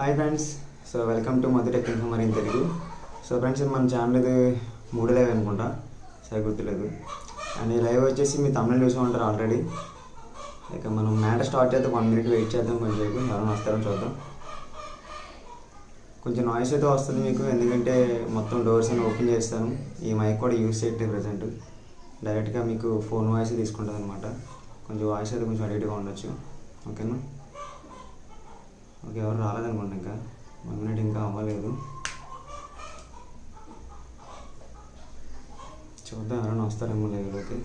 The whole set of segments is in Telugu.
Hi friends so welcome to Madhu tech informer in Telugu so friends ఇది మన ఛానల్ ఇది మూడు లైవ్ అనుకుంటా. సరే గుర్తులేదు. అండ్ ఈ లైవ్ వచ్చేసి మీ తమిళ చూసి ఉంటారు ఆల్రెడీ ఇక మనం మ్యాటర్ స్టార్ట్ చేద్దాం వన్ మినిట్ వెయిట్ చేద్దాం కొంచెం ఎవరైనా వస్తారని చూద్దాం. కొంచెం నాయిస్ అయితే వస్తుంది మీకు ఎందుకంటే మొత్తం డోర్స్ అని ఓపెన్ చేస్తాను. ఈ మైక్ కూడా యూస్ చేయట్లేదు ప్రజెంట్ డైరెక్ట్గా మీకు ఫోన్ వాయిస్ తీసుకుంటుంది అనమాట కొంచెం వాయిస్ అయితే కొంచెం అడిగిట్గా ఉండొచ్చు. ఓకేనా ఓకే ఎవరు రాలేదనుకోండి ఇంకా. వన్ మినిట్ ఇంకా అవ్వలేదు చూద్దాం ఎవరైనా వస్తారేమో లైవ్లోకి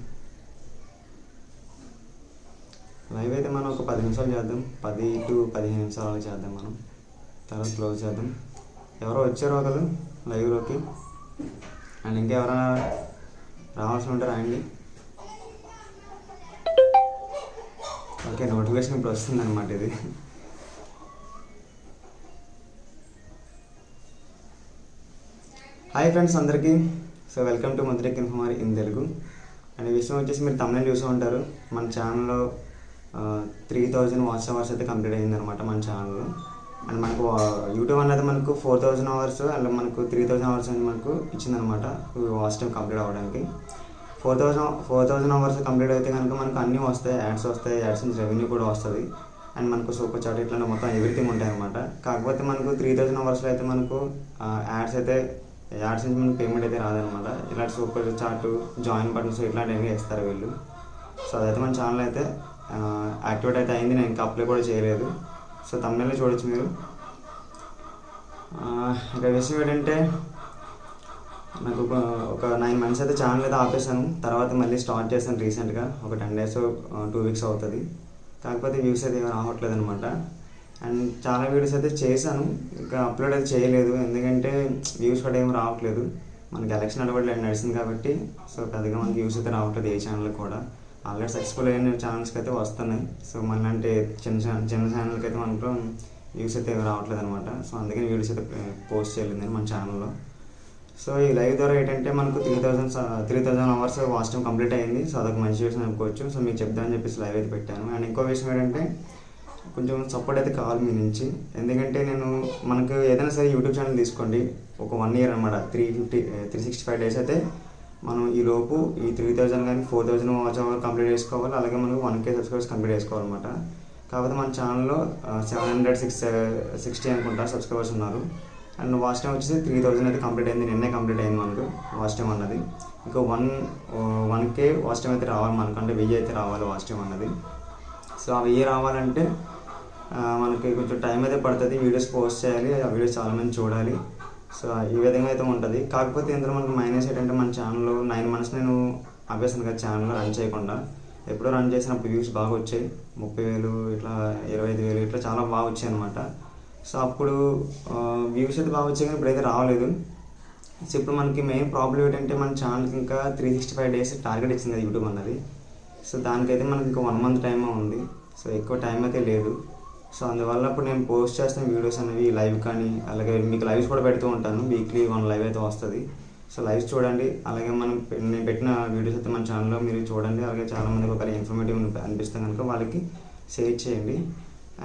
లైవ్ అయితే మనం ఒక పది నిమిషాలు చేద్దాం. పది టు పదిహేను నిమిషాలు చేద్దాం మనం. తర్వాత క్లోజ్ చేద్దాం. ఎవరో వచ్చారో ఒకరు లైవ్లోకి అండ్ ఇంకెవరైనా రావాల్సి ఉంటే రాయండి. ఓకే నోటిఫికేషన్ ఇప్పుడు వస్తుంది అనమాట ఇది. హాయ్ ఫ్రెండ్స్ అందరికీ. సో వెల్కమ్ టు మధురెక్ కుమార్ ఇన్ తెలుగు అండ్ ఈ విషయం వచ్చేసి మీరు తమిళ చూసి ఉంటారు. మన ఛానల్లో త్రీ థౌజండ్ వాచ్ అవర్స్ అయితే కంప్లీట్ అయిందనమాట మన ఛానల్లో అండ్ మనకు యూట్యూబ్ అనేది మనకు ఫోర్ థౌజండ్ అవర్స్ అండ్ మనకు త్రీ థౌజండ్ అవర్స్ అని మనకు ఇచ్చిందనమాట వాచ్ టైం కంప్లీట్ అవ్వడానికి. Four thousand four thousand hours complete అయితే కనుక మనకు అన్నీ వస్తాయి యాడ్స్ వస్తాయి యాడ్స్ నుంచి రెవెన్యూ కూడా వస్తుంది. అండ్ మనకు సూపర్ చాట్ ఇట్లా మొత్తం ఎవ్రీథింగ్ ఉంటాయి అనమాట కాకపోతే మనకు త్రీ థౌజండ్ అవర్స్లో అయితే మనకు యాడ్స్ అయితే యాడ్స్ నుంచి మనకి పేమెంట్ అయితే రాదనమాట. ఇలాంటి సూపర్ చాట్ జాయిన్ బటన్స్ ఇట్లాంటివి ఇస్తారు వీళ్ళు. సో అదైతే మన ఛానల్ అయితే యాక్టివేట్ అయితే అయింది. నేను ఇంకా అప్లై కూడా చేయలేదు. సో తమిళలో చూడొచ్చు మీరు. ఇక విషయం ఏంటంటే నాకు ఒక ఒక నైన్ మంత్స్ అయితే ఛానల్ అయితే ఆపేసాను తర్వాత మళ్ళీ స్టార్ట్ చేశాను రీసెంట్గా ఒక టెన్ డేస్ టూ వీక్స్ అవుతుంది. కాకపోతే వ్యూస్ అయితే ఏమీ రావట్లేదు అనమాట అండ్ చాలా వీడియోస్ అయితే చేశాను. ఇంకా అప్లోడ్ అయితే చేయలేదు. ఎందుకంటే వ్యూస్ కూడా ఏమి రావట్లేదు. మనకి ఎలక్షన్ అడవట్లేదు నడిచింది కాబట్టి. సో పెద్దగా మనకి వ్యూస్ అయితే రావట్లేదు ఏ ఛానల్ కూడా. ఆల్రెడీ సక్సెస్ఫుల్ అయిన ఛానల్స్కి అయితే వస్తున్నాయి. సో మన అంటే చిన్న ఛానల్ చిన్న ఛానల్కి అయితే మనకు వ్యూస్ అయితే రావట్లేదు అనమాట సో అందుకని వీడియోస్ అయితే పోస్ట్ చేయలేదు నేను మన ఛానల్లో సో ఈ లైవ్ ద్వారా ఏంటంటే మనకు three thousand three thousand hours watch time complete అయింది. సో అదొక మంచి విషయం అనుకోవచ్చు. సో మీకు చెప్దామని చెప్పేసి లైవ్ అయితే పెట్టాను. అండ్ ఇంకో విషయం ఏంటంటే కొంచెం సపోర్ట్ అయితే కావాలి మీ నుంచి. ఎందుకంటే నేను మనకు ఏదైనా సరే యూట్యూబ్ ఛానల్ తీసుకోండి. ఒక వన్ ఇయర్ అనమాట three fifty three sixty five days అయితే మనం ఈ లోపు ఈ త్రీ థౌజండ్ కానీ four thousand watch hour complete చేసుకోవాలి. అలాగే మనకు వన్ కే సబ్స్క్రైబర్స్ కంప్లీట్ చేసుకోవాలన్నమాట. కాకపోతే మన ఛానల్లో సెవెన్ హండ్రెడ్ సిక్స్ సిక్స్టీ అనుకుంటా సబ్స్క్రైబర్స్ ఉన్నారు. అండ్ వాచ్ టైం వచ్చేసి త్రీ థౌజండ్ అయితే కంప్లీట్ అయింది. నిన్నే కంప్లీట్ అయింది మనకు వాచ్ టైం అన్నది. ఇంకా one one K watch time అయితే రావాలి మనకు. అంటే వెయ్యి అయితే రావాలి వాచ్ టైం అన్నది. సో ఆ వెయ్యి రావాలంటే మనకి కొంచెం టైం అయితే పడుతుంది వీడియోస్ పోస్ట్ చేయాలి ఆ వీడియోస్ చాలామంది చూడాలి. సో ఈ విధంగా అయితే ఉంటుంది. కాకపోతే ఇందులో మనకు మైనస్ ఏంటంటే మన ఛానల్లో నైన్ మంత్స్ నేను ఆపేసాను కదా ఛానల్ రన్ చేయకుండా. ఎప్పుడో రన్ చేసినప్పుడు వ్యూస్ బాగా వచ్చాయి. ముప్పై వేలు ఇట్లా ఇరవై ఐదు వేలు ఇట్లా చాలా బాగా వచ్చాయి అనమాట సో అప్పుడు వ్యూస్ అయితే బాగా వచ్చాయి కానీ ఇప్పుడైతే రావలేదు. సో ఇప్పుడు మనకి మెయిన్ ప్రాబ్లం ఏంటంటే మన ఛానల్కి ఇంకా three sixty five days target ఇచ్చింది యూట్యూబ్ అన్నది. సో దానికైతే మనకి ఇంకా వన్ మంత్ టైమే ఉంది. సో ఎక్కువ టైం అయితే లేదు. సో అందువల్ల ఇప్పుడు నేను పోస్ట్ చేస్తాను వీడియోస్ అనేవి లైవ్ కానీ అలాగే మీకు లైవ్స్ కూడా పెడుతూ ఉంటాను. వీక్లీ వన్ లైవ్ అయితే వస్తుంది. సో లైవ్స్ చూడండి. అలాగే మనం నేను పెట్టిన వీడియోస్ అయితే మన ఛానల్లో మీరు చూడండి. అలాగే చాలామందికి ఒక ఇన్ఫర్మేటివ్ అనిపిస్తే కనుక వాళ్ళకి షేర్ చేయండి.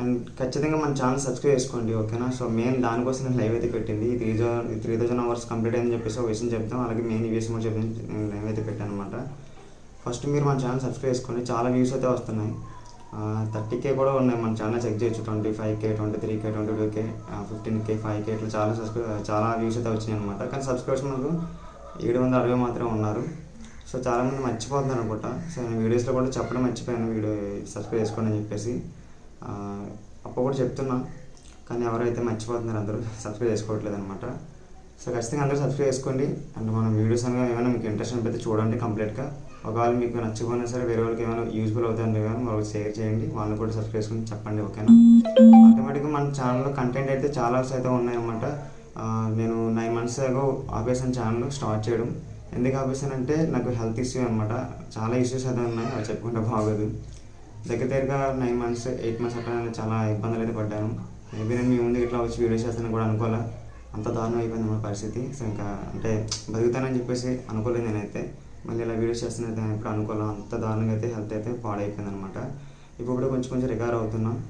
అండ్ ఖచ్చితంగా మన ఛానల్ సబ్స్క్రైబ్ చేసుకోండి ఓకేనా సో మెయిన్ దానికోసం నేను లైవ్ అయితే పెట్టింది. Three thousand three thousand hours complete అయిందని చెప్పేసి ఒక విషయం చెప్తాం అలాగే మెయిన్ ఈ విషయం చెప్పి నేను లైవ్ అయితే పెట్టాను అనమాట ఫస్ట్ మీరు మన ఛానల్ సబ్స్క్రైబ్ చేసుకోండి. చాలా వ్యూస్ అయితే వస్తున్నాయి. థర్టీ కే కూడా ఉన్నాయి. మన ఛానల్ చెక్ చేయొచ్చు. Twenty five K twenty three K twenty two K fifteen K five K ఇట్లా చాలా సబ్స్క్రై చాలా వ్యూస్ అయితే వచ్చినాయి అనమాట కానీ సబ్స్క్రైబర్స్ మనకు ఏడు వందల అరవై మాత్రమే ఉన్నారు. సో చాలామంది మర్చిపోతున్నారు అనుకుంటా. సో నేను వీడియోస్లో కూడా చెప్పడం మర్చిపోయాను. వీడియో సబ్స్క్రైబ్ చేసుకోండి అని చెప్పేసి. అప్పుడు కూడా చెప్తున్నా. కానీ ఎవరైతే మర్చిపోతున్నారు అందరూ సబ్స్క్రైబ్ చేసుకోవట్లేదు అనమాట సో ఖచ్చితంగా అందరూ సబ్స్క్రైబ్ చేసుకోండి. అండ్ మనం వీడియోస్ అనగా ఏమైనా మీకు ఇంట్రెస్ట్ అనిపిస్తే చూడండి కంప్లీట్గా ఒకవేళ మీకు నచ్చకపోయినా సరే వేరే వాళ్ళకి ఏమైనా యూజ్ఫుల్ అవుతుంది కానీ వాళ్ళకి షేర్ చేయండి. వాళ్ళని కూడా సబ్స్క్రైబ్ చేసుకుని చెప్పండి ఓకేనా ఆటోమేటిక్గా మన ఛానల్లో కంటెంట్ అయితే చాలా అయితే ఉన్నాయన్నమాట. నేను నైన్ మంత్స్ దాకా ఆపేసాను ఛానల్ స్టార్ట్ చేయడం. ఎందుకు ఆపేసానంటే నాకు హెల్త్ ఇష్యూ అనమాట చాలా ఇష్యూస్ అయితే ఉన్నాయి అవి చెప్పుకుంటే బాగోదు. దగ్గర దగ్గరగా నైన్ మంత్స్ ఎయిట్ మంత్స్ అట్లా చాలా ఇబ్బందులు అయితే పడ్డాను. మేబీ నేను మీ ముందు ఇట్లా వచ్చి వీడియోస్ చేస్తాను కూడా అనుకోలే అంత దారుణం అయిపోయింది మన పరిస్థితి. సో ఇంకా అంటే బతుకుతానని చెప్పేసి అనుకోలేదు నేనైతే. మళ్ళీ ఇలా వీడియోస్ చేస్తున్నది ఇప్పుడు అనుకోలే అంత దారుణంగా అయితే హెల్త్ అయితే పాడైపోయింది అనమాట ఇప్పుడు కూడా కొంచెం కొంచెం రికవర్ అవుతున్నాం.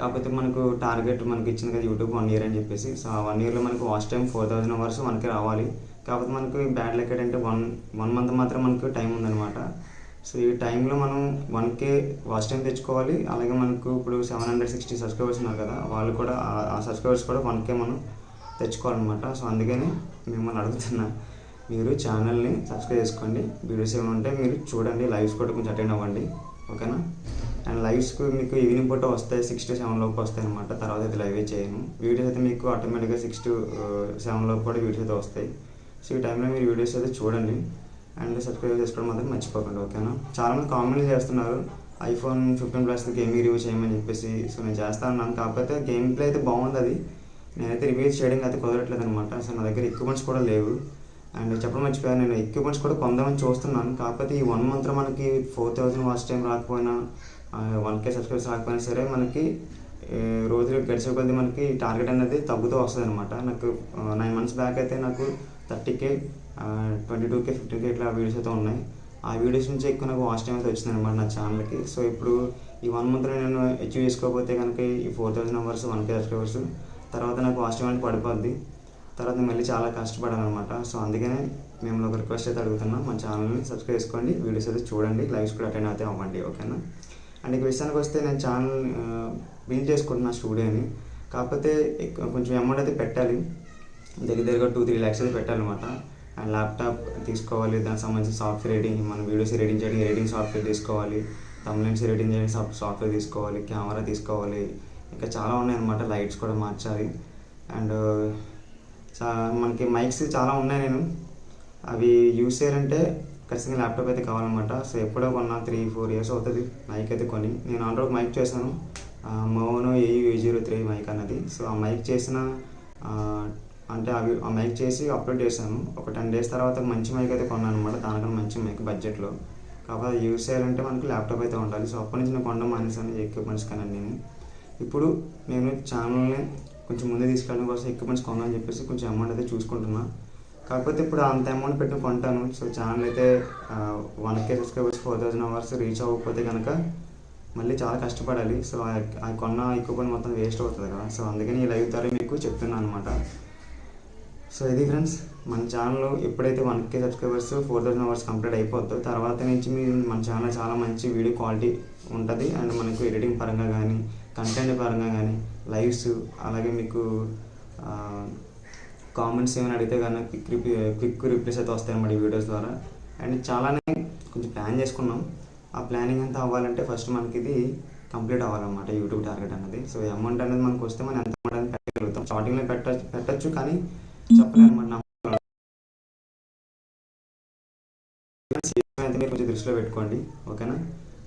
కాకపోతే మనకు టార్గెట్ మనకి ఇచ్చింది కదా యూట్యూబ్ వన్ ఇయర్ అని చెప్పేసి. సో ఆ వన్ ఇయర్లో మనకు watch time four thousand hours మనకి రావాలి. కాకపోతే మనకు బ్యాడ్ లెక్ ఏంటంటే వన్ వన్ మంత్ మాత్రం మనకు టైం ఉందన్నమాట సో ఈ టైంలో మనం వన్ కే వాచ్ టైం తెచ్చుకోవాలి. అలాగే మనకు ఇప్పుడు సెవెన్ హండ్రెడ్ సిక్స్టీ సబ్స్క్రైబర్స్ ఉన్నారు కదా వాళ్ళు కూడా ఆ- ఆ సబ్స్క్రైబర్స్ కూడా వన్ కే మనం తెచ్చుకోవాలన్నమాట. సో అందుకని మిమ్మల్ని అడుగుతున్నా. మీరు ఛానల్ని సబ్స్క్రైబ్ చేసుకోండి. వీడియోస్ ఏమైనా ఉంటే మీరు చూడండి. లైవ్స్ కూడా కొంచెం అటెండ్ అవ్వండి. ఓకేనా? అండ్ లైవ్స్కి మీకు ఈవినింగ్ పూట వస్తాయి సిక్స్ టు సెవెన్ లోపు వస్తాయి అనమాట తర్వాత అయితే లైవే చేయను. వీడియోస్ అయితే మీకు ఆటోమేటిక్గా సిక్స్ టు సెవెన్ లోపు కూడా వీడియోస్ అయితే వస్తాయి. సో ఈ టైంలో మీరు వీడియోస్ అయితే చూడండి. అండ్ సబ్స్క్రైబ్ చేసుకోవడం మాత్రం మర్చిపోకండి. ఓకేనా? చాలామంది కామెంట్లు చేస్తున్నారు. IPhone fifteen plus game review చేయమని చెప్పేసి. సో నేను చేస్తాను అన్నాను కాకపోతే గేమ్ ప్లే అయితే బాగుంది అది. నేనైతే రివ్యూ చేయడం అయితే కుదరట్లేదు అనమాట సో నా దగ్గర ఎక్విప్మెంట్స్ కూడా లేవు. అండ్ చెప్పడం మర్చిపోయాను నేను ఎక్విప్మెంట్స్ కూడా కొందామని చూస్తున్నాను. కాకపోతే ఈ వన్ మంత్లో మనకి ఫోర్ థౌజండ్ వాచ్ టైం రాకపోయినా వన్ కే సబ్స్క్రైబర్స్ రాకపోయినా సరే మనకి రోజు గడిచే కొద్దీ మనకి టార్గెట్ అనేది తగ్గుతూ వస్తుంది అనమాట నాకు నైన్ మంత్స్ బ్యాక్ అయితే నాకు thirty K twenty two K fifty K ఇట్లా వీడియోస్ అయితే ఉన్నాయి. ఆ వీడియోస్ నుంచి ఎక్కువ నాకు వాచ్ టైం అయితే వచ్చింది అనమాట నా ఛానల్కి సో ఇప్పుడు ఈ వన్ మంత్లో నేను అచీవ్ చేసుకోకపోతే కనుక ఈ four thousand hours one K subscribers తర్వాత నాకు వాచ్ టైం అనేది పడిపోద్ది. తర్వాత మళ్ళీ చాలా కష్టపడాను అనమాట సో అందుకనే మేము ఒక రిక్వెస్ట్ అయితే అడుగుతున్నాం. మా ఛానల్ని సబ్స్క్రైబ్ చేసుకోండి. వీడియోస్ అయితే చూడండి. లైవ్స్ కూడా అటెండ్ అయితే అవ్వండి. ఓకేనా? అండ్ ఇక విషయానికి వస్తే నేను ఛానల్ బిల్డ్ చేసుకుంటున్నా స్టూడియోని. కాకపోతే కొంచెం అమౌంట్ అయితే పెట్టాలి. దగ్గర దగ్గర టూ త్రీ ల్యాక్స్ అయితే పెట్టాలన్నమాట. అండ్ ల్యాప్టాప్ తీసుకోవాలి. దానికి సంబంధించిన సాఫ్ట్వేర్ ఎడిటింగ్ మన వీడియోస్ ఎడిటింగ్ చేయడం ఎడిటింగ్ సాఫ్ట్వేర్ తీసుకోవాలి. తమ్లైన్స్ ఎడిటింగ్ చేయడం సాఫ్ట్వేర్ తీసుకోవాలి. కెమెరా తీసుకోవాలి. ఇంకా చాలా ఉన్నాయన్నమాట. లైట్స్ కూడా మార్చాలి. అండ్ చా మనకి మైక్స్ చాలా ఉన్నాయి నేను. అవి యూస్ చేయాలంటే ఖచ్చితంగా ల్యాప్టాప్ అయితే కావాలన్నమాట. సో ఎప్పుడో కొన్నా త్రీ ఫోర్ ఇయర్స్ అవుతుంది మైక్ అయితే కొని. నేను ఆల్రెడీ మైక్ చేశాను. Maono AU A zero three mic అన్నది. సో ఆ మైక్ చేసిన అంటే అవి ఆ మైక్ చేసి అప్లోడ్ చేశాను. ఒక టెన్ డేస్ తర్వాత మంచి మైక్ అయితే కొన్నాను అనమాట దానికన్నా మంచి మైక్ బడ్జెట్లో కాకపోతే యూస్ చేయాలంటే మనకి ల్యాప్టాప్ అయితే ఉండాలి. సో అప్పటి నుంచి నేను కొండ మానేసాను ఎక్విప్మెంట్స్ కానీ నేను. ఇప్పుడు నేను ఛానల్ని కొంచెం ముందే తీసుకెళ్ళడం కోసం ఎక్విప్మెంట్స్ కొనాలని చెప్పేసి కొంచెం అమౌంట్ అయితే చూసుకుంటున్నా. కాకపోతే ఇప్పుడు అంత అమౌంట్ పెట్టి కొంటాను. సో ఛానల్ అయితే one K subscribers four thousand hours reach అవ్వకపోతే కనుక మళ్ళీ చాలా కష్టపడాలి. సో ఆ కొన్న ఎక్విప్మెంట్ మొత్తం వేస్ట్ అవుతుంది కదా. సో అందుకని ఈ లైవ్ ద్వారా మీకు చెప్తున్నాను అనమాట సో ఇది ఫ్రెండ్స్ మన ఛానల్ ఎప్పుడైతే one K subscribers four thousand hours complete అయిపోతుందో తర్వాత నుంచి మీ మన ఛానల్ చాలా మంచి వీడియో క్వాలిటీ ఉంటుంది. అండ్ మనకు ఎడిటింగ్ పరంగా కానీ కంటెంట్ పరంగా కానీ లైవ్స్ అలాగే మీకు కామెంట్స్ ఏమైనా అడిగితే కానీ క్విక్ రిప్లై క్విక్ రిప్లైస్ అయితే వస్తాయి అన్నమాట ఈ వీడియోస్ ద్వారా. అండ్ చాలానే కొంచెం ప్లాన్ చేసుకున్నాం. ఆ ప్లానింగ్ అంతా అవ్వాలంటే ఫస్ట్ మనకి ఇది కంప్లీట్ అవ్వాలన్నమాట యూట్యూబ్ టార్గెట్ అనేది సో అమౌంట్ అనేది మనకు వస్తే మనం ఎంత అమౌంట్ అనేది పెట్టగలుగుతాం. స్టార్టింగ్లో పెట్ట పెట్టచ్చు కానీ చెప్పలేము అయితే మీరు కొంచెం దృష్టిలో పెట్టుకోండి ఓకేనా?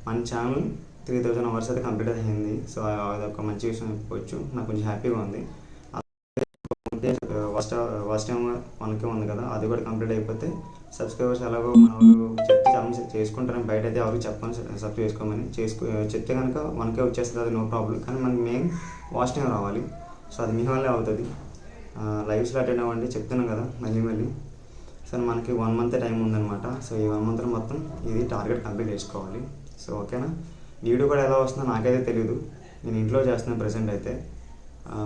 మన ఛానల్ త్రీ థౌజండ్ అవర్స్ అయితే కంప్లీట్ అయింది సో అది ఒక మంచి విషయం చెప్పుకోవచ్చు. నాకు కొంచెం హ్యాపీగా ఉంది. ఫస్ట్ ఫస్ట్ టైం మనకే ఉంది కదా అది కూడా కంప్లీట్ అయిపోతే సబ్స్క్రైబర్స్ ఎలాగో మన వాళ్ళు చెప్తే చాలా చేసుకుంటారని బయట అయితే ఎవరికి చెప్పని సబ్స్క్రైబ్ చేసుకోమని. చేసుకో చెప్తే కనుక మనకే వచ్చేస్తుంది అది నో ప్రాబ్లం కానీ మనకి మెయిన్ వాచ్ టైం రావాలి. సో అది మీ వల్లే అవుతుంది. లైవ్స్లో అటెండ్ అవ్వండి చెప్తున్నాను కదా మళ్ళీ మళ్ళీ. సో మనకి వన్ మంత్ టైం ఉందన్నమాట. సో ఈ వన్ మంత్లో మొత్తం ఇది టార్గెట్ కంప్లీట్ చేసుకోవాలి. సో ఓకేనా? వీడియో కూడా ఎలా వస్తుందో నాకైతే తెలియదు నేను ఇంట్లో చేస్తున్నాను ప్రెసెంట్ అయితే.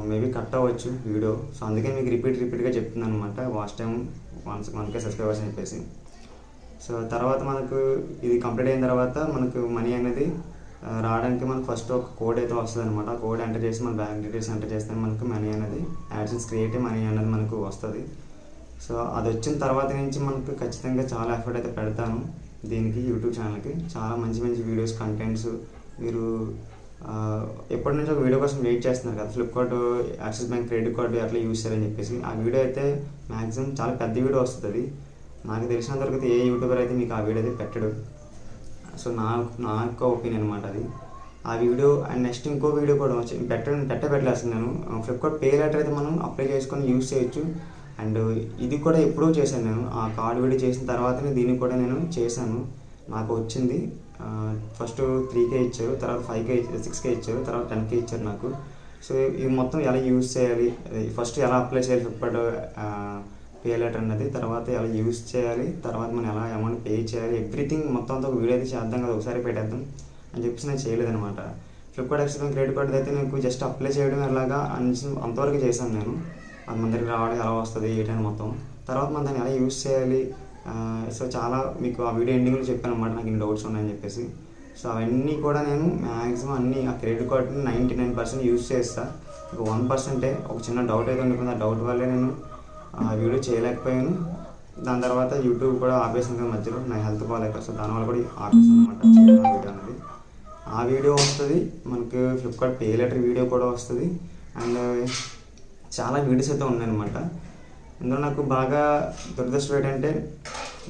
మేబీ కట్ అవ్వచ్చు వీడియో. సో అందుకే మీకు రిపీట్ రిపీట్గా చెప్తున్నాను అనమాట watch time once one subscribers అని చెప్పేసి. సో తర్వాత మనకు ఇది కంప్లీట్ అయిన తర్వాత మనకు మనీ అనేది రావడానికి మనకు ఫస్ట్ ఒక కోడ్ అయితే వస్తుంది అనమాట ఆ కోడ్ ఎంటర్ చేసి మన బ్యాంక్ డీటెయిల్స్ ఎంటర్ చేస్తే మనకు మనీ అనేది యాడ్సెన్స్ క్రియేట్ మనీ అనేది మనకు వస్తుంది. సో అది వచ్చిన తర్వాత నుంచి మనకు ఖచ్చితంగా చాలా ఎఫర్ట్ అయితే పెడతాను. దీనికి యూట్యూబ్ ఛానల్కి చాలా మంచి మంచి వీడియోస్ కంటెంట్స్ మీరు ఎప్పటి నుంచి ఒక వీడియో కోసం వెయిట్ చేస్తున్నారు కదా. Flipkart Axis bank credit card అట్లా యూస్ చేయాలని చెప్పేసి. ఆ వీడియో అయితే మ్యాక్సిమం చాలా పెద్ద వీడియో వస్తుంది. అది నాకు తెలిసినంత వరకు ఏ యూట్యూబర్ అయితే మీకు ఆ వీడియో అయితే పెట్టడు. సో నాకు నా యొక్క ఒపీనియన్ అనమాట అది. ఆ వీడియో అండ్ నెక్స్ట్ ఇంకో వీడియో కూడా వచ్చి పెట్ట పెట్ట పెట్టలేస్తున్నాను ఫ్లిప్కార్ట్ పే లెటర్ అయితే మనం అప్లై చేసుకొని యూజ్ చేయొచ్చు. అండ్ ఇది కూడా ఎప్పుడో చేశాను నేను. ఆ కార్డ్ విడి చేసిన తర్వాతనే దీన్ని కూడా నేను చేశాను. నాకు వచ్చింది. ఫస్ట్ త్రీ కే ఇచ్చారు తర్వాత ఫైవ్ కే సిక్స్ కే ఇచ్చారు తర్వాత టెన్ కే ఇచ్చారు నాకు. సో ఇది మొత్తం ఎలా యూజ్ చేయాలి? ఫస్ట్ ఎలా అప్లై చేయాలి ఫ్లిప్కార్ట్ పే లెటర్ అన్నది తర్వాత ఎలా యూస్ చేయాలి తర్వాత మనం ఎలా అమౌంట్ పే చేయాలి ఎవ్రీథింగ్ మొత్తం అంతా ఒక వీడియో అయితే చేద్దాం కదా ఒకసారి పెట్టేద్దాం అని చెప్పేసి నేను చేయలేదనమాట ఫ్లిప్కార్ట్ యాక్సిస్ క్రెడిట్ కార్డ్ అయితే నాకు జస్ట్ అప్లై చేయడం ఎలాగా అని అంతవరకు చేశాను నేను. అది మన దగ్గరికి రావడం ఎలా వస్తుంది ఏంటని మొత్తం. తర్వాత మనం దాన్ని ఎలా యూస్ చేయాలి సో చాలా మీకు ఆ వీడియో ఎండింగ్లో చెప్పాను అనమాట నాకు ఇన్ని డౌట్స్ ఉన్నాయని చెప్పేసి. సో అవన్నీ కూడా నేను మ్యాక్సిమం అన్ని ఆ క్రెడిట్ కార్డుని నైంటీ నైన్ పర్సెంట్ యూస్ చేస్తాను ఒక వన్ పర్సెంటే ఒక చిన్న డౌట్ అయితే ఉండిపోయింది. ఆ డౌట్ వల్లే నేను ఆ వీడియో చేయలేకపోయాను. దాని తర్వాత యూట్యూబ్ కూడా ఆపేసాను కదా మధ్యలో. నా హెల్త్ బాగాలేక సో దానివల్ల కూడా ఆపేసాను అనమాట వీడియో అనేది ఆ వీడియో వస్తుంది మనకు ఫ్లిప్కార్ట్ పే లెటర్ వీడియో కూడా వస్తుంది. అండ్ చాలా వీడియోస్ అయితే ఉన్నాయన్నమాట. ఇందులో నాకు బాగా దురదృష్టం ఏంటంటే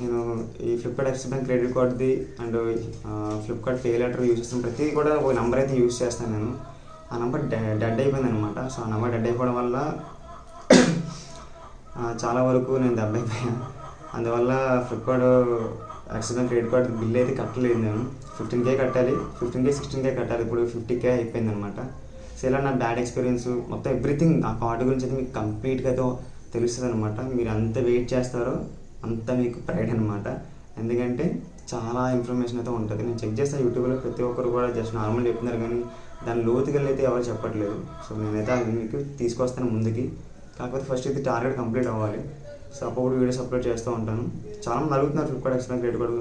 నేను ఈ Flipkart Axis bank credit కార్డ్ది and Flipkart pay later use చేస్తాను ప్రతిదీ కూడా ఒక నెంబర్ అయితే యూజ్ చేస్తాను నేను. ఆ నెంబర్ డెడ్ అయిపోయింది అనమాట సో ఆ నెంబర్ డెడ్ అయిపోవడం వల్ల చాలా వరకు నేను దెబ్బ అయిపోయాను అందువల్ల Flipkart Axis bank credit card bill అయితే కట్టలేదు నేను. ఫిఫ్టీన్ కే కట్టాలి ఫిఫ్టీన్ కే సిక్స్టీన్ కే కట్టాలి. ఇప్పుడు ఫిఫ్టీ కే అయిపోయింది అనమాట సో ఇలా నా బ్యాడ్ ఎక్స్పీరియన్స్ మొత్తం ఎవ్రీథింగ్ ఆ కార్డు గురించి అయితే మీకు కంప్లీట్గా అయితే తెలుస్తుంది అనమాట మీరు అంత వెయిట్ చేస్తారో అంత మీకు ప్రైడ్ అనమాట ఎందుకంటే చాలా ఇన్ఫర్మేషన్ అయితే ఉంటుంది. నేను చెక్ చేస్తాను యూట్యూబ్లో ప్రతి ఒక్కరు కూడా జస్ట్ నార్మల్ చెప్తున్నారు కానీ దాని లోతుకెళ్ళి అయితే ఎవరు చెప్పట్లేదు. సో నేనైతే అది మీకు తీసుకొస్తాను ముందుకి. కాకపోతే ఫస్ట్ అయితే టార్గెట్ కంప్లీట్ అవ్వాలి. సో అప్పుడు వీడియోస్ అప్లోడ్ చేస్తూ ఉంటాను. చాలా మంది అడుగుతున్నారు ఫ్లిప్కార్ట్ ఎక్స్ట్రా గ్రేట్ కార్డు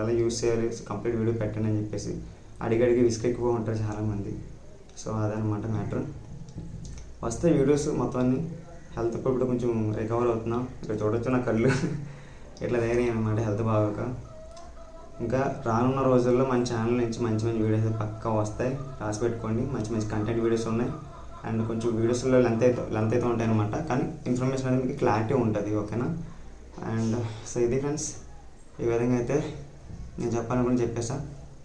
ఎలా యూస్ చేయాలి? కంప్లీట్ వీడియో పెట్టండి అని చెప్పేసి. అడిగి అడిగి విసుగు ఉంటారు చాలామంది. సో అదనమాట మ్యాటర్. వస్తే వీడియోస్ మొత్తాన్ని హెల్త్ ఇప్పుడు ఇప్పుడు కొంచెం రికవర్ అవుతున్నాం. ఇక్కడ చూడొచ్చు నా కళ్ళు. ఇట్లా తయారయ్యాయి అనమాట హెల్త్ బాగోక. ఇంకా రానున్న రోజుల్లో మన ఛానల్ నుంచి మంచి మంచి వీడియోస్ పక్కా వస్తాయి. రాసి పెట్టుకోండి. మంచి మంచి కంటెంట్ వీడియోస్ ఉన్నాయి. అండ్ కొంచెం వీడియోస్లో లెంత్ అయితే లెంత్ అయితే ఉంటాయి అనమాట కానీ ఇన్ఫర్మేషన్ అనేది మీకు క్లారిటీ ఉంటుంది ఓకేనా అండ్ సో ఇది ఫ్రెండ్స్ ఈ విధంగా అయితే నేను చెప్పాలనుకుని చెప్పేసా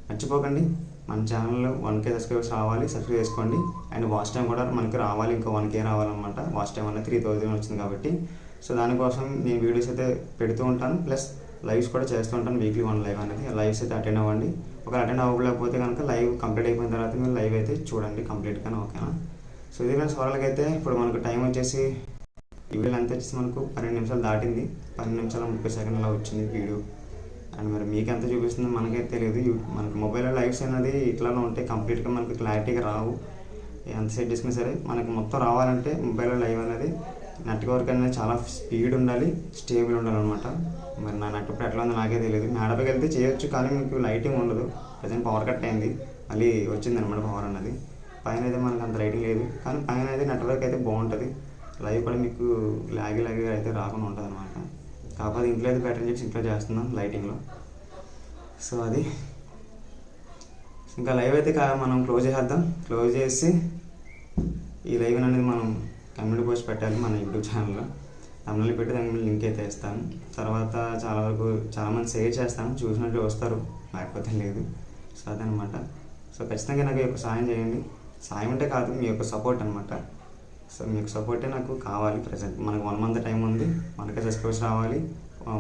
మర్చిపోకండి. మన ఛానల్లో వన్ కే సబ్స్క్రైబర్స్ రావాలి సబ్స్క్రైబ్ చేసుకోండి. అండ్ వాచ్ టైం కూడా మనకి రావాలి ఇంకా వన్ కే రావాలన్నమాట. వాచ్ టైం అనేది త్రీ థౌజండ్ వచ్చింది కాబట్టి. సో దానికోసం నేను వీడియోస్ అయితే పెడుతూ ఉంటాను. ప్లస్ లైవ్స్ కూడా చేస్తూ ఉంటాను వీక్లీ వన్ లైవ్ అనేది. లైవ్స్ అయితే అటెండ్ అవ్వండి. ఒకవేళ అటెండ్ అవ్వలేకపోతే కనుక లైవ్ కంప్లీట్ అయిపోయిన తర్వాత మీరు లైవ్ అయితే చూడండి కంప్లీట్గా ఓకేనా సో ఇది ఫ్రెండ్స్ అయితే ఇప్పుడు మనకు టైం వచ్చేసి ఈ వీడియో అంతా వచ్చేసి మనకు పన్నెండు నిమిషాలు దాటింది. పన్నెండు నిమిషాల ముప్పై సెకండ్ల వచ్చింది వీడియో అండ్ మరి మీకు ఎంత చూపిస్తుందో మనకైతే తెలియదు. మనకి మొబైల్లో లైవ్స్ అనేది ఇట్లానే ఉంటాయి. కంప్లీట్గా మనకి క్లారిటీగా రావు. ఎంత సెట్ చేసుకున్నా సరే మనకి మొత్తం రావాలంటే మొబైల్లో లైవ్ అనేది నెట్వర్క్ అనేది చాలా స్పీడ్ ఉండాలి స్టేబుల్ ఉండాలన్నమాట. మరి నా నెట్వర్క్ ఎట్లా ఉందో నాకే తెలియదు. మేడపైకి వెళ్తే చేయొచ్చు కానీ మీకు లైటింగ్ ఉండదు. ప్రజెంట్ పవర్ కట్ అయింది. మళ్ళీ వచ్చింది అనమాట పవర్ అన్నది. పైన అయితే మనకు అంత లైటింగ్ లేదు. కానీ పైన అయితే నెట్వర్క్ అయితే బాగుంటుంది. లైవ్ కూడా మీకు లాగి లాగి అయితే రాకుండా ఉంటుంది అనమాట కాకపోతే ఇంట్లో అయితే బెటర్ చేసి ఇంట్లో చేస్తున్నాం లైటింగ్లో సో అది. ఇంకా లైవ్ అయితే కా- మనం క్లోజ్ చేసేద్దాం క్లోజ్ చేసి ఈ లైవ్ అనేది మనం కమ్యూనిటీ పోస్ట్ పెట్టాలి మన యూట్యూబ్ ఛానల్లో తమిళ పెట్టి దానికి లింక్ అయితే ఇస్తాను. తర్వాత చాలా వరకు చాలామంది షేర్ చేస్తాను. చూసినట్టు వస్తారు. లేకపోతే లేదు. సో అదనమాట. సో ఖచ్చితంగా నాకు ఈ యొక్క సాయం చేయండి. సాయం అంటే కాదు మీ యొక్క సపోర్ట్ అనమాట సో మీకు సపోర్టే నాకు కావాలి ప్రజెంట్ మనకు వన్ మంత్ టైం ఉంది. మనకే సబ్స్క్రైబర్స్ రావాలి.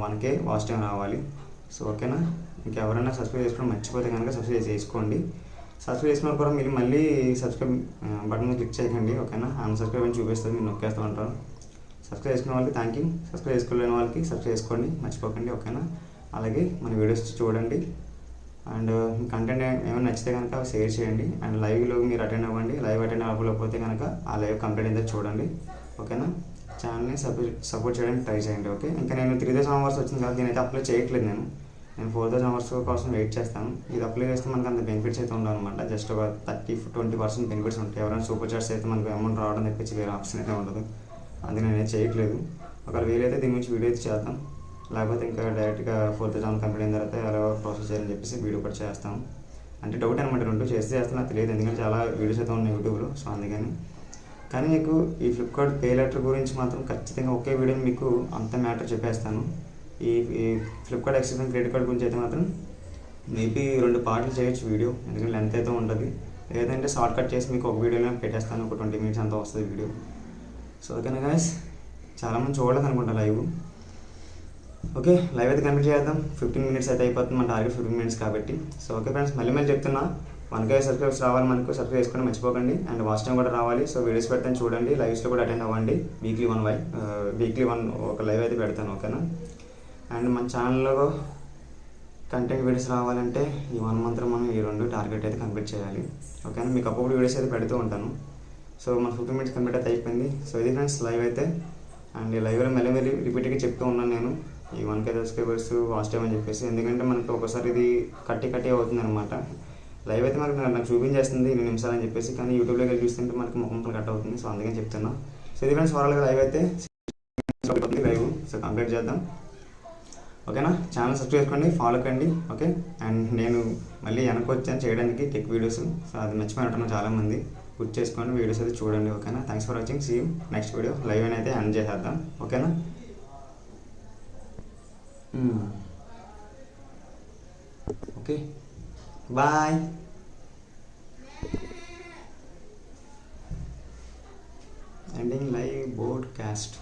వన్కే వాచ్ టైం రావాలి. సో ఓకేనా ఇంకెవరైనా సబ్స్క్రైబ్ చేసుకోవడం మర్చిపోతే కనుక సబ్స్క్రైబ్ చేసుకోండి. సబ్స్క్రైబ్ చేసుకున్న కూడా మీరు మళ్ళీ సబ్స్క్రైబ్ బటన్ క్లిక్ చేయకండి. ఓకేనా అన్ సబ్స్క్రైబ్ అని చూపిస్తుంది మీరు నొక్కేస్తూ ఉంటారు. సబ్స్క్రైబ్ చేసుకున్న వాళ్ళకి థ్యాంక్ యూ సబ్స్క్రైబ్ చేసుకోలేని వాళ్ళకి సబ్స్క్రైబ్ చేసుకోండి. మర్చిపోకండి. ఓకేనా అలాగే మన వీడియోస్ చూడండి. అండ్ కంటెంట్ ఏమైనా నచ్చితే కనుక షేర్ చేయండి. అండ్ లైవ్లో మీరు అటెండ్ అవ్వండి. లైవ్ అటెండ్ అవ్వకపోతే కనుక ఆ లైవ్ కంప్లీట్ అయితే చూడండి. ఓకేనా? ఛానల్ని సపోర్ట్ సపోర్ట్ చేయడానికి ట్రై చేయండి. ఓకే? ఇంకా నేను త్రీ థౌసండ్ అవర్స్ వచ్చింది కదా దీనైతే అప్లై చేయట్లేదు నేను. నేను ఫోర్ థౌసండ్ అవర్స్ కోసం వెయిట్ చేస్తాను. ఇది అప్లై చేస్తే మనకు అంత బెనిఫిట్స్ అయితే ఉండవు అనమాట జస్ట్ ఒక థర్టీ ట్వంటీ పర్సెంట్ బెనిఫిట్స్ ఉంటాయి. ఎవరైనా సూపర్ చార్ట్స్ అయితే మనకు అమౌంట్ రావడం తెప్పించి వేరే ఆప్షన్ అయితే ఉండదు. అది నేను చేయట్లేదు. ఒకవేళ వీలైతే దీని గురించి వీడియో అయితే చేద్దాం. లేకపోతే ఇంకా డైరెక్ట్గా ఫోర్త్ జామ్ కంప్లీట్ అయిన తర్వాత ఎలా ప్రాసెస్ చేయాలని చెప్పేసి వీడియో కూడా చేస్తాం. అంటే డౌట్ అనమాట రెండు చేస్తే చేస్తాను నాకు తెలియదు. ఎందుకంటే చాలా వీడియోస్ అయితే ఉన్నాయి యూట్యూబ్లో సో అందుకని. కానీ మీకు ఈ ఫ్లిప్కార్ట్ పే లెటర్ గురించి మాత్రం ఖచ్చితంగా ఒకే వీడియోని మీకు అంత మ్యాటర్ చెప్పేస్తాను. ఈ ఫ్లిప్కార్ట్ ఎక్స్ప్రెస్ క్రెడిట్ కార్డ్ గురించి అయితే మాత్రం మేబీ రెండు పార్ట్లు చేయొచ్చు వీడియో ఎందుకంటే లెంత్ అయితే ఉంటుంది. లేదంటే షార్ట్ కట్ చేసి మీకు ఒక వీడియోలో పెట్టేస్తాను ఒక ట్వంటీ మినిట్స్ అంతా వస్తుంది వీడియో. సో ఓకేనా గాయస్ చాలామంది చూడలేదు అనుకుంటా లైవ్ ఓకే లైవ్ అయితే కంప్లీట్ చేద్దాం. ఫిఫ్టీన్ మినిట్స్ అయితే అయిపోతుంది మన టార్గెట్ ఫిఫ్టీన్ మినిట్స్ కాబట్టి. సో ఓకే ఫ్రెండ్స్ మళ్ళీ మళ్ళీ చెప్తున్నా వన్ సబ్స్క్రైబ్స్ రావాలి మనకు సబ్స్క్రైబ్ చేసుకొని మర్చిపోకండి. అండ్ వాచ్ టైం కూడా రావాలి. సో వీడియోస్ పెడతాను చూడండి లైవ్స్లో కూడా అటెండ్ అవ్వండి. వీక్లీ వన్ వై వీక్లీ వన్ ఒక లైవ్ అయితే పెడతాను ఓకేనా? అండ్ మన ఛానల్లో కంటెంట్ వీడియోస్ రావాలంటే ఈ వన్ మంత్ మనం ఈ రెండు టార్గెట్ అయితే కంప్లీట్ చేయాలి ఓకేనా? మీకు అప్పుడు వీడియోస్ అయితే పెడుతూ ఉంటాను. సో మన ఫిఫ్టీన్ మినిట్స్ కంప్లీట్ అయితే అయిపోయింది. సో ఇది ఫ్రెండ్స్ లైవ్ అయితే. అండ్ లైవ్లో మళ్ళీ మళ్ళీ రిపీట్గా చెప్తూ ఉన్నాను నేను. ఈ వన్కే సబ్స్క్రైబర్స్ వాచ్ టైం అని చెప్పేసి. ఎందుకంటే మనకు ఒకసారి ఇది కట్టి కట్టి అవుతుంది అనమాట లైవ్ అయితే మనకు నాకు చూపించేస్తుంది ఇన్ని నిమిషాలు అని చెప్పేసి కానీ యూట్యూబ్లోకి వెళ్ళి చూస్తుంటే మనకి ముఖం కట్ అవుతుంది. సో అందుకని చెప్తున్నా. సో ఇది ఫ్రెండ్స్ ఓవరాల్గా లైవ్ అయితే లైవ్ సో కంప్లీట్ చేద్దాం. ఓకేనా ఛానల్ సబ్స్క్రైబ్ చేసుకోండి ఫాలో కండి. ఓకే అండ్ నేను మళ్ళీ వెనక్కి వచ్చాను చేయడానికి టెక్ వీడియోస్ సో అది మర్చిపోయినట్టున్నాను చాలామంది. గుర్తు చేసుకోండి వీడియోస్ అయితే చూడండి. ఓకేనా thanks for watching see next video live అయితే ఎండ్ చేసేద్దాం. ఓకేనా okay bye ending live podcast